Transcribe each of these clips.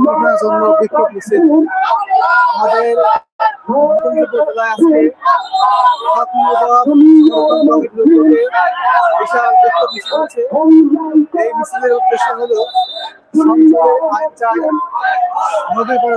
ঘটনার জন্য বিক্ষোভ মিছিল আমাদের বিশাল বিক্ষোভ মিছিল এই মিছিলের উদ্দেশ্য হলো আইন নদীর পরে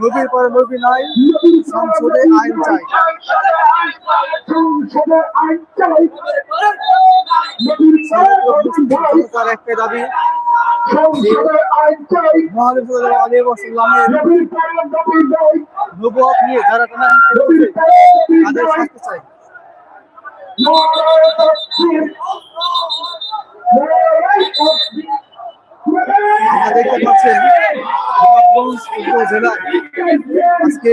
নদীর পরে নদী নাই সংসদে আইন চাই। তার একটা দাবি নবুয়াত নিয়ে যারা টানাটানি তাদের শাস্তি চাই দেখতে পাচ্ছেন উপজেলায় আজকে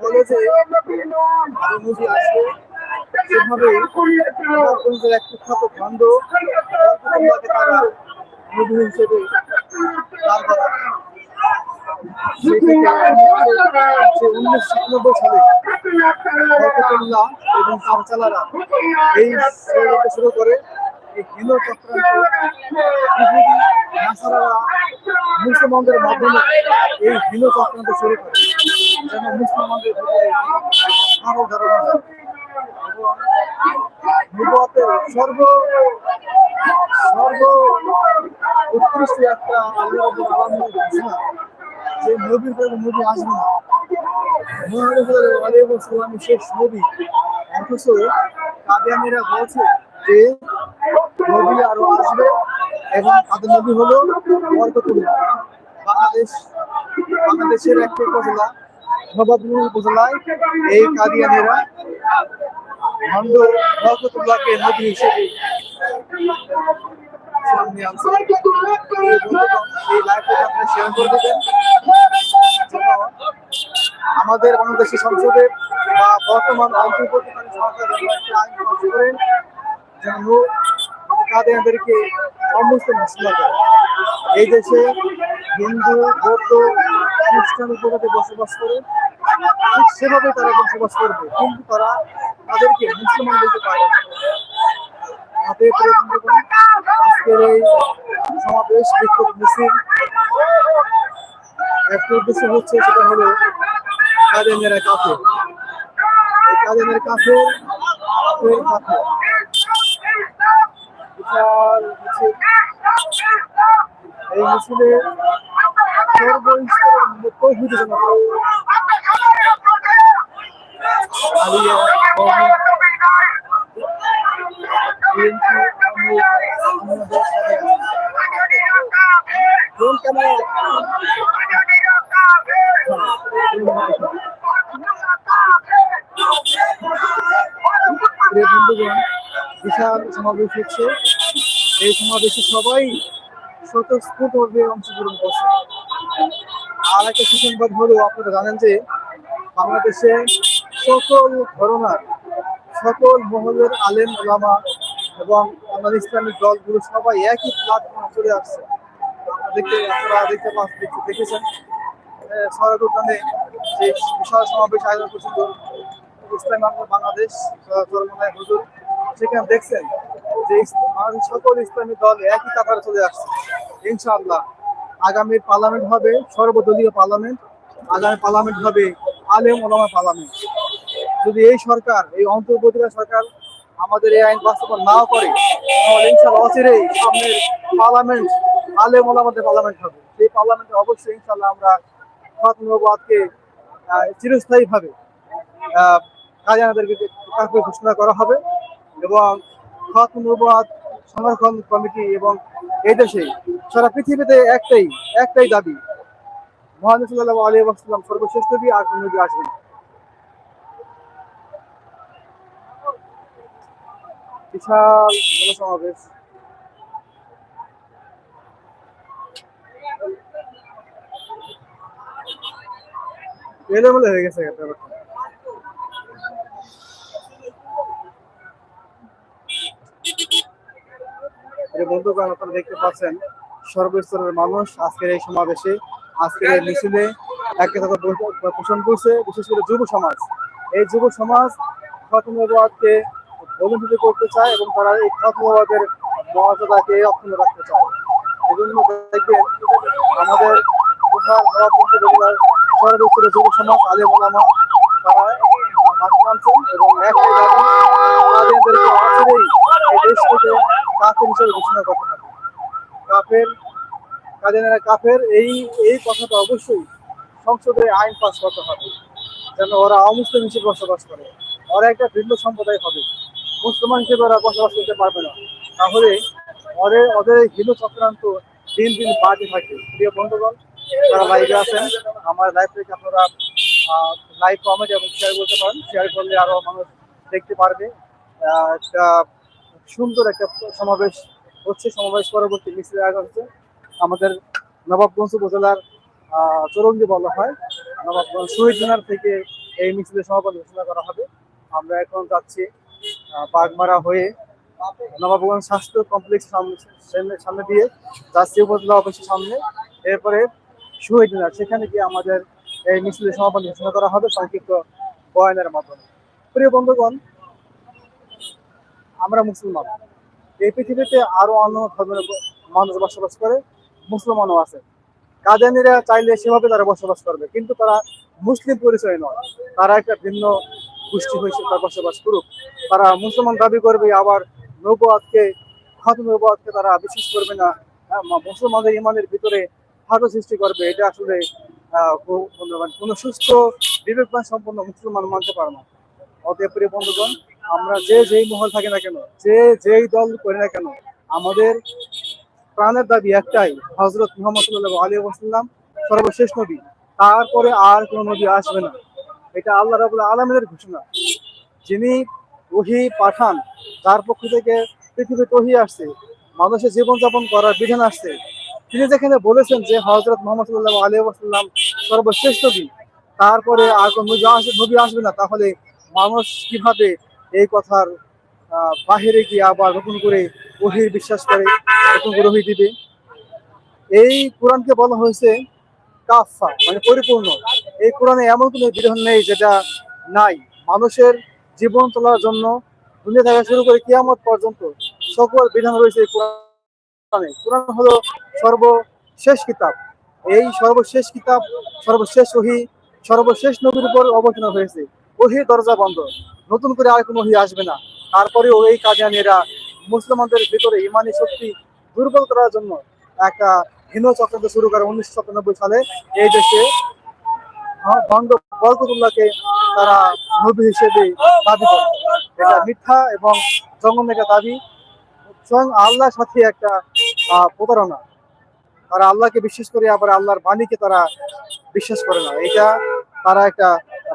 বলে যে আরও মোদি আসবে সেভাবে হিসেবে দাঁড় করায় সে উনিশশো সাতানব্বই সালে এবং কারচালারা এই শুরু করে এই হীন চক্রান্ত ইহুদি নাসারারা মুসলমানদের মাধ্যমে এই হীন চক্রান্ত শুরু করে। যেন মুসলমানদের ভিতরে আরও ধারণা নবুয়াতের সর্ব সর্ব উৎকৃষ্ট একটা আল্লাহ আলামিনের ঘোষণা, যে নবীর পরে নবী আসবে না। মহানবী শেষ নবী, অথচ কাদিয়ানিরা বলছে যে নবী আরও আসবে এবং তাদের নবী হলো বাংলাদেশ, বাংলাদেশের একটা উপজেলা নবাবপুর উপজেলায় এই কাদিয়ানিরা ভণ্ড বরকতুল্লাহকে নবী হিসেবে এই আপনারা শেয়ার করে দেবেন। আমাদের বাংলাদেশের সংসদে বা বর্তমান অন্তর্বর্তীকালীন সরকার করেন কাদেরকে সমস্ত মশলা করে এই দেশে হিন্দু, বৌদ্ধ, খ্রিস্টান উপজাতি বসবাস করে, ঠিক সেভাবে তারা বসবাস করবে। কিন্তু তারা তাদেরকে মুসলমান বলতে পারে। হাতে আজকের এই সমাবেশ বিক্ষোভ মিছিল একটা উদ্দেশ্য হচ্ছে সেটা হলো কাদেমের কাফে এই কাদেমের কাফে কাফের কাফে বিশাল মিছিল। এই মিছিলে সর্বস্তরের তৌহিদ জনতা আলিয়া কওমি, বিএনপি, আওয়ামী লীগ, আমাদের সবাই আছে। কোন ক্যামেরা প্রিয় বন্ধুগণ বিশাল সমাবেশ হচ্ছে এই সমাবেশে সবাই স্বতঃস্ফূর্তভাবে অংশগ্রহণ করছে। আর একটা সুসংবাদ হলো, আপনারা জানেন যে বাংলাদেশে সকল ধরনার সকল মহলের আলেম ওলামা এবং আমাদের ইসলামিক দলগুলো সবাই একই প্ল্যাটফর্মে চলে আসছে। দেখতে, আপনারা দেখতে পাচ্ছেন দেখেছেন। সরকার যে বিশাল সমাবেশ আয়োজন করছিল, ইসলাম বাংলাদেশ চরমনায় হুজুর, সেখানে দেখছেন যে সকল ইসলামী দল একই কাতারে চলে আসছে, ইনশাআল্লাহ। আগামী পার্লামেন্ট হবে সর্বদলীয় পার্লামেন্ট, আগামী পার্লামেন্ট হবে আলেম ওলামা পার্লামেন্ট। যদি এই সরকার, এই অন্তর্বর্তীকালীন সরকার আমাদের এই আইন বাস্তবায়ন নাও করে, তাহলে ইনশাল্লাহ অচিরেই সামনের পার্লামেন্ট, আলেম ওলামাদের পার্লামেন্ট হবে। সেই পার্লামেন্টে অবশ্যই ইনশাল্লাহ আমরা খাতমবাদকে চিরস্থায়ীভাবে কাজানাদেরকে ঘোষণা করা হবে এবং সংরক্ষণ কমিটি এবং এই দেশে সারা পৃথিবীতে একটাই একটাই দাবি। সাল্লাল্লাহু আলাইহি ওয়াসাল্লাম সর্বশ্রেষ্ঠ নবী আর আসবেন। বিশাল জনসমাবেশ। এলোমেলো হয়ে গেছে ব্যাপারটা এই বন্ধুগণ আপনারা দেখতে পাচ্ছেন, সর্বস্তরের মানুষ আজকের এই সমাবেশে, আজকের এই মিছিলে একে কথা পোষণ করছে, বিশেষ করে যুব সমাজ। এই যুব সমাজ খতমবাদকে অবনতি করতে চায় এবং তারা এই খতমবাদের মর্যাদাকে অক্ষুণ্ণ রাখতে চায়। এজন্য দেখবেন, আমাদের সর্বস্তরের যুব সমাজ, আলেম ওলামা, তারা মাঠে নামছেন এবং এই দেশ থেকে কাফের হিসেবে ঘোষণা করতে হবে। কাফের কাজেরা কাফের, এই এই কথাটা অবশ্যই সংসদে আইন পাস করতে হবে। যেন ওরা অমুসলিম হিসেবে বসবাস করে। ওরা একটা ভিন্ন সম্প্রদায় হবে। মুসলমান হিসেবে ওরা বসবাস করতে পারবে না। তাহলে ওদের ওদের এই হিন্দু চক্রান্ত দিন দিন বাড়তে থাকে। প্রিয় বন্ধুগণ, যারা লাইভে আছেন, আমার লাইভ থেকে আপনারা লাইভ কমেন্ট এবং শেয়ার করতে পারেন। শেয়ার করলে আরও মানুষ দেখতে পারবে। সুন্দর একটা সমাবেশ হচ্ছে, সমাবেশ পরবর্তী মিছিল আয়োজন হচ্ছে আমাদের নবাবগঞ্জ উপজেলার চৌরঙ্গি বলা হয়। নবাবগঞ্জ শহীদ মিনার থেকে এই মিছিলের সমাপন ঘোষণা করা হবে। আমরা এখন যাচ্ছি বাগমারা হয়ে নবাবগঞ্জ স্বাস্থ্য কমপ্লেক্স সামনে, সামনে- সামনে দিয়ে যাচ্ছি উপজেলা অফিসের সামনে। এরপরে শহীদ মিনার, সেখানে গিয়ে আমাদের এই মিছিলের সমাপন ঘোষণা করা হবে সংক্ষিপ্ত বয়ানের মাধ্যমে। প্রিয় বন্ধুগণ আমরা মুসলমান। এই পৃথিবীতে আরও অন্য ধর্মের মানুষ বসবাস করে মুসলমানও আছে। কাদিয়ানিরা চাইলে সেভাবে তারা বসবাস করবে কিন্তু তারা মুসলিম পরিচয় নয়। তারা একটা ভিন্ন গোষ্ঠী হয়েছে তার বসবাস করুক। তারা মুসলমান দাবি করবে আবার নৌবাদকে খাতুন নৌবাদকে তারা বিশ্বাস করবে না। হ্যাঁ, মুসলমানদের ইমানের ভিতরে ফাটো সৃষ্টি করবে এটা আসলে কোনো- সুস্থ বিবেকবান সম্পন্ন মুসলমান মানতে পারে না। অতএব বন্ধুগণ আমরা যে যেই মহল থাকি না কেন, যে যেই দল করি না কেন, আমাদের প্রাণের দাবি একটাই হজরত মুহাম্মদ আলী ওয়াসাল্লাম সর্বশেষ নবী, তারপরে আর কোন নবী আসবে না। এটা আল্লাহ রাবুল আলমের ঘোষণা। যিনি ওহি পাঠান তার পক্ষ থেকে পৃথিবীতে ওহি আসছে, মানুষের জীবনযাপন করার বিধান আসছে, তিনি যেখানে বলেছেন যে হজরত মোহাম্মদ সাল্লাহ আলী ওয়াসাল্লাম সর্বশ্রেষ্ঠ নবী, তারপরে আর কোন নবী আসবে না, তাহলে মানুষ কীভাবে এই কথার বাহিরে গিয়ে আবার নতুন করে ওহির বিশ্বাস করে, নতুন করে ওহি দিবে। এই কোরআনকে বলা হয়েছে কাফা মানে পরিপূর্ণ। এই কোরআনে এমন কোনো বিধান নেই যেটা নাই। মানুষের জীবন তোলার জন্য দুনিয়া থেকে শুরু করে কিয়ামত পর্যন্ত সকল বিধান রয়েছে এই কোরআনে। কোরআন হলো সর্বশেষ কিতাব। এই সর্বশেষ কিতাব, সর্বশেষ ওহি সর্বশেষ নবীর উপর অবতীর্ণ হয়েছে। ওহির দরজা বন্ধ। নতুন করে আর কোনো ওহি আসবে না। তারপরেও এই কাজিয়ানিরা মুসলমানদের ভিতরে ইমানি শক্তি দুর্বল করার জন্য একটা হীন চক্রান্ত শুরু করে উনিশশো সাতানব্বই সালে। এই দেশে আহ, বরকতুল্লাহকে তারা নবী হিসেবে দাবি করে। এটা মিথ্যা এবং জঙ্গম একটা দাবি। স্বয়ং আল্লাহর সাথে একটা প্রতারণা। তারা আল্লাহকে বিশ্বাস করে আবার আল্লাহর বাণীকে তারা বিশ্বাস করে না। এটা তারা একটা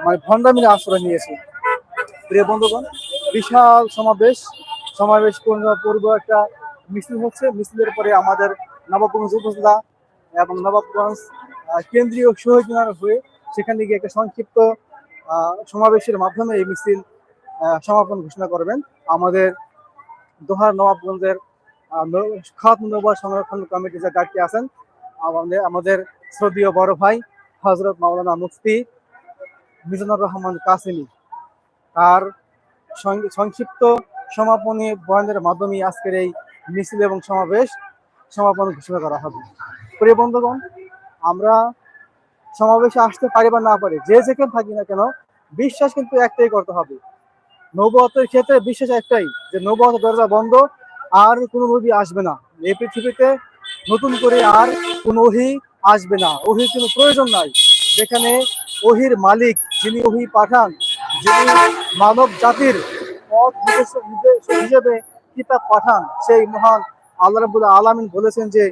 মানে ভণ্ডামিনে আশ্রয় নিয়েছে। প্রিয় বন্ধুগণ, বিশাল সমাবেশ সমাবেশ পূর্ব একটা মিছিল হচ্ছে। মিছিলের পরে আমাদের নবাবগঞ্জ উপজেলা এবং নবাবগঞ্জ কেন্দ্রীয় শহীদ মিনার হয়ে সেখানে গিয়ে একটা সংক্ষিপ্ত সমাবেশের মাধ্যমে এই মিছিল সমাপন ঘোষণা করবেন। আমাদের দোহার নবাবগঞ্জের খাত নবাব সংরক্ষণ কমিটি যে ডাকতে আছেন, আমাদের আমাদের শ্রদ্ধীয় বড় ভাই হজরত মাওলানা মুফতি মিজানুর রহমান কাসিমি। সং- সংক্ষিপ্ত সমাপনী বয়ানের মাধ্যমে আজকের এই মিছিল এবং সমাবেশ সমাপন ঘোষণা করা হবে। প্রিয় বন্ধুগণ, আমরা সমাবেশে আসতে পারি বা না পারি, যে যেখানে থাকি না কেন, বিশ্বাস কিন্তু একটাই করতে হবে। নৌবতের ক্ষেত্রে বিশ্বাস একটাই, যে নৌবত দরজা বন্ধ, আর কোনো নদী আসবে না। এই পৃথিবীতে নতুন করে আর কোনো ওহি আসবে না। ওহির কোনো প্রয়োজন নাই। যেখানে ওহির মালিক, যিনি ওহি পাঠান যিনি মানব জাতির পথ হিসেবে কিতাব পাঠান, সেই মহান আল্লাহ রাবুল আলামিন বলেছেন যে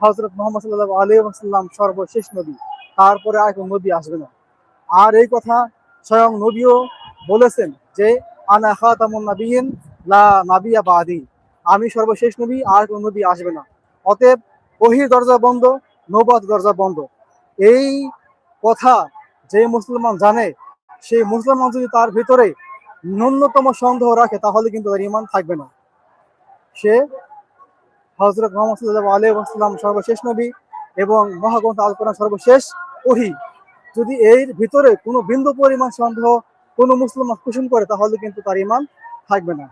হজরত মোহাম্মদ সাল্লাহ আলী আসাল্লাম সর্বশেষ নবী, তারপরে আর কোনো নবী আসবে না। আর এই কথা স্বয়ং নবীও বলেছেন যে, আনা খাতামুন লা নাবিয়া বাদি। আমি সর্বশেষ নবী, আর কোনো নবী আসবে না। অতএব ওহির দরজা বন্ধ নবাদ দরজা বন্ধ। এই কথা যে মুসলমান জানে সেই মুসলমান যদি তার ভিতরে ন্যূনতম সন্দেহ রাখে, তাহলে কিন্তু তার ইমান থাকবে না। সে হজরত মোহাম্মদ আলাইসাল্লাম সর্বশেষ নবী এবং মহাগ্রন্থ আল সর্বশেষ ওহি। যদি এর ভিতরে কোনো বিন্দু পরিমাণ সন্দেহ কোনো মুসলমান পোষণ করে, তাহলে কিন্তু তার ইমান থাকবে না।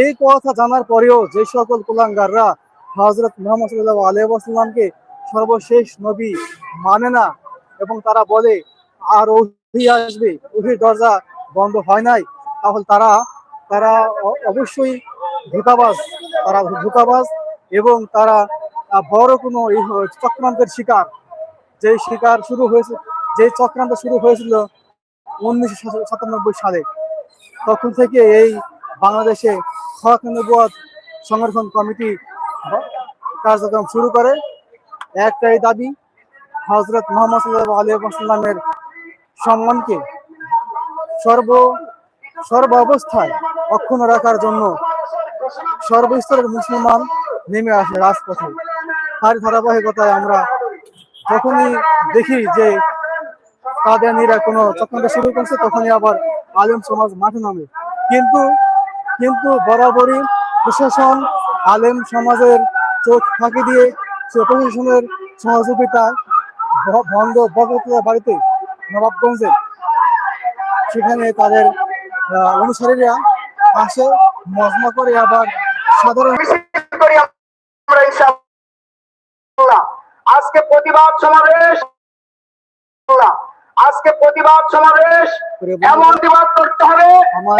এই কথা জানার পরেও যে সকল কুলাঙ্গাররা হজরত মোহাম্মদ সাল্লাহ আলাইসাল্লামকে সর্বশেষ নবী মানে না এবং তারা বলে, আর ওহি আসবে ওহির দরজা বন্ধ হয় নাই, তাহলে তারা তারা অবশ্যই ধোকাবাজ, তারা ধোকাবাজ এবং তারা বড় কোনো চক্রান্তের শিকার। যে শিকার শুরু হয়েছে যে চক্রান্ত শুরু হয়েছিল উনিশশো সাতানব্বই সালে, তখন থেকে এই বাংলাদেশে খরাকানুবাদ সংরক্ষণ কমিটি কার্যক্রম শুরু করে। একটাই দাবি হজরত মোহাম্মদ সাল্লাহ আলী সাল্লামের সম্মানকে সর্ব সর্ব অবস্থায় অক্ষুণ্ণ রাখার জন্য সর্বস্তরের মুসলমান নেমে আসে রাজপথে। তার ধারাবাহিকতায় আমরা যখনই দেখি যে কাদিয়ানিরা কোনো চক্রান্ত শুরু করছে, তখনই আবার আলেম সমাজ মাঠে নামে। কিন্তু কিন্তু বরাবরই প্রশাসন আলেম সমাজের চোখ ফাঁকি দিয়ে, সে প্রশাসনের ভ- ভন্ড বরকতুল্লাহ বাড়িতে নবাবগঞ্জে সেখানে তাদের অনুসারীরা আসে মজমা করে আবার সাধারণ আজকে প্রতিবাদ সমাবেশ। আজকে প্রতিবাদ সমাবেশ। এমন প্রতিবাদ করতে হবে।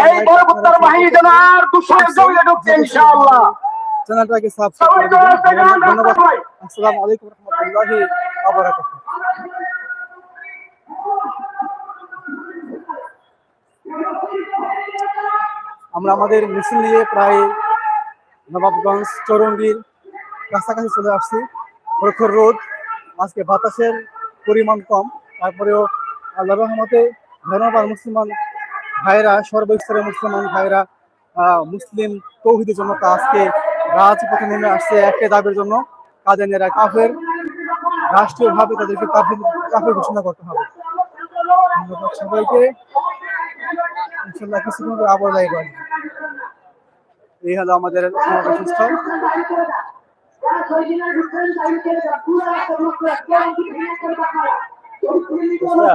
এই বরকত্তর বাহিনী যেন আর দুশো জমিয়ে ঢুকছে ইনশাআল্লাহ। চ্যানেলটাকে সাবস্ক্রাইব তো করে রাস্তায় দিন যান, ধন্যবাদ। আসসালামু আলাইকুম রহমতুল্লাহি ওয়া বারাকাতুহু। আমরা আমাদের মিছিল নিয়ে প্রায় নবাবগঞ্জ চরঙ্গীর কাছাকাছি চলে আসছি। প্রখর রোদ আজকে বাতাসের পরিমাণ কম। তারপরেও আল্লাহ রহমতে ধর্মপাল মুসলমান ভাইরা, সর্বস্তরের মুসলমান ভাইরা মুসলিম তৌহিদের জন্য আজকে রাজপথে নেমে আসছে একটাই দাবির জন্য। কাদেনেরা কাফের, রাষ্ট্রীয়ভাবে তাদেরকে কাফের কাফের ঘোষণা করতে হবে। ধন্যবাদ সবাইকে। ইনশাল্লাহ কিছুক্ষণ আবার এই হলো আমাদের সমাবেশ স্থল পুরা